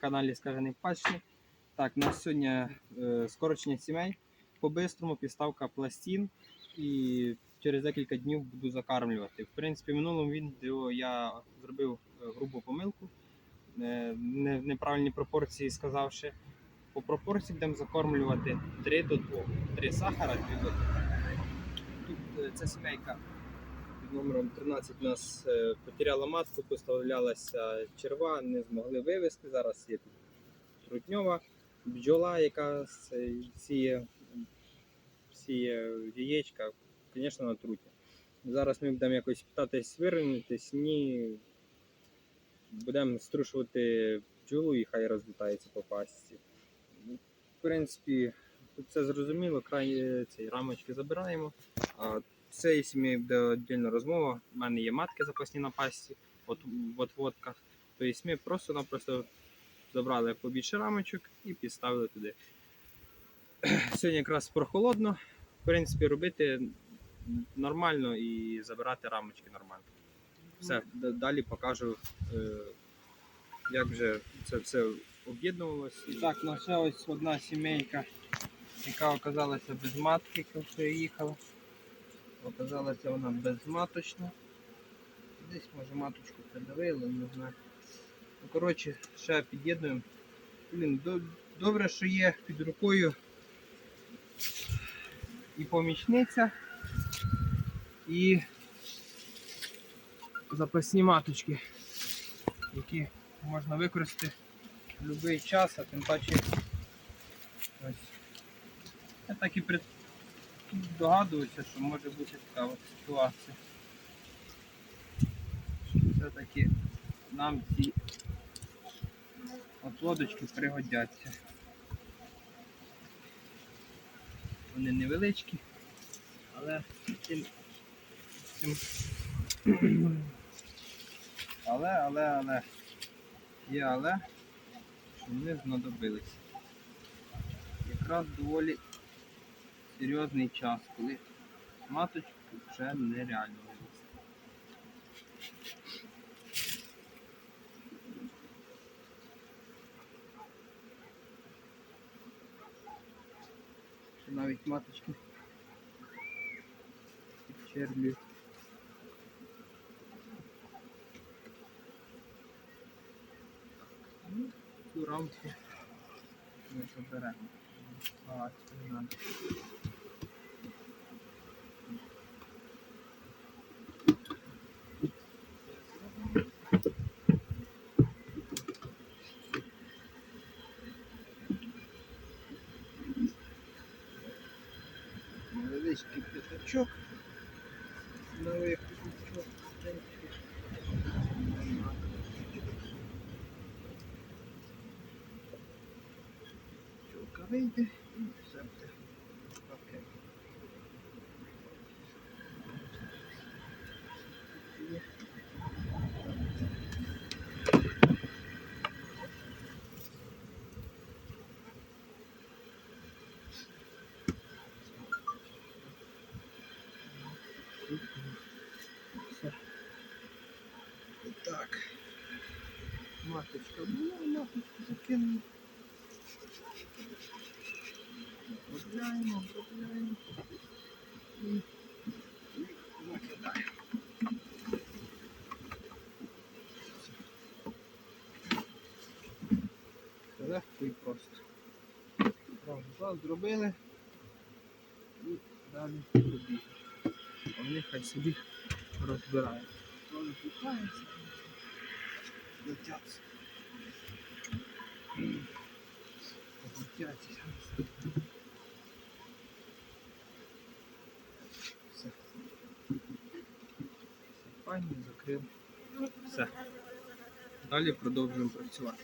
каналі Скажений Пащі. Так, у нас сьогодні е, скорочення сімей. По-бистрому підставка пластин і через декілька днів буду закармлювати. В принципі, в минулому відео я зробив е, грубу помилку, е, не- неправильні пропорції сказавши. По пропорції будемо закормлювати 3 до 2. 3 сахара, 2 до 2. Тут е, ця сімейка номером 13 у нас е, потеряла матку, поставлялася черва, не змогли вивезти. Зараз є трутньова бджола, яка сіє, сіє яєчка, звісно, на труті. Зараз ми будемо якось питатись виринутись, ні. Будемо струшувати бджолу і хай розлітається по пасіці. Ну, В принципі, тут все зрозуміло, край е, цієї рамочки забираємо. Це сім'ї буде віддільна розмова. У мене є матки запасні на пасті, от в отводках. Тобто ми просто-напросто забрали побільше рамочок і підставили туди. Сьогодні якраз прохолодно. В принципі, робити нормально і забирати рамочки нормально. Все, далі покажу, е, як вже це все об'єднувалося. І так, ну ще ось одна сімейка, яка оказалася без матки, коли приїхала. Оказалася вона безматочна. Десь може маточку придавили, не знаю. Ну, коротше, ще під'єднуємо. Блін, добре, що є під рукою і помічниця, і запасні маточки, які можна використати в будь-який час, а тим паче ось. Я так і пред... догадуюся, що може бути така ситуація. Все-таки нам ці от лодочки пригодяться. Вони невеличкі, але цим, цим але, але, але є але, що вони знадобились. Якраз доволі серйозний час, коли маточку вже нереально вивезти. Що навіть маточки підчерблюють. Ну, Цю рамку ми заберемо. А, це не надо. Невеличкий п'ятачок. Новий п'ятачок. в вийде і все буде. Окей. Так. Маточка була, маточку закинули. Обробляємо, обробляємо. Легко і просто. Раз, два зробили. І далі побіг. А вони хай собі розбираються. Вони пікаються, летяться. Летяться. Файно, закрив. Все. Далі продовжуємо працювати.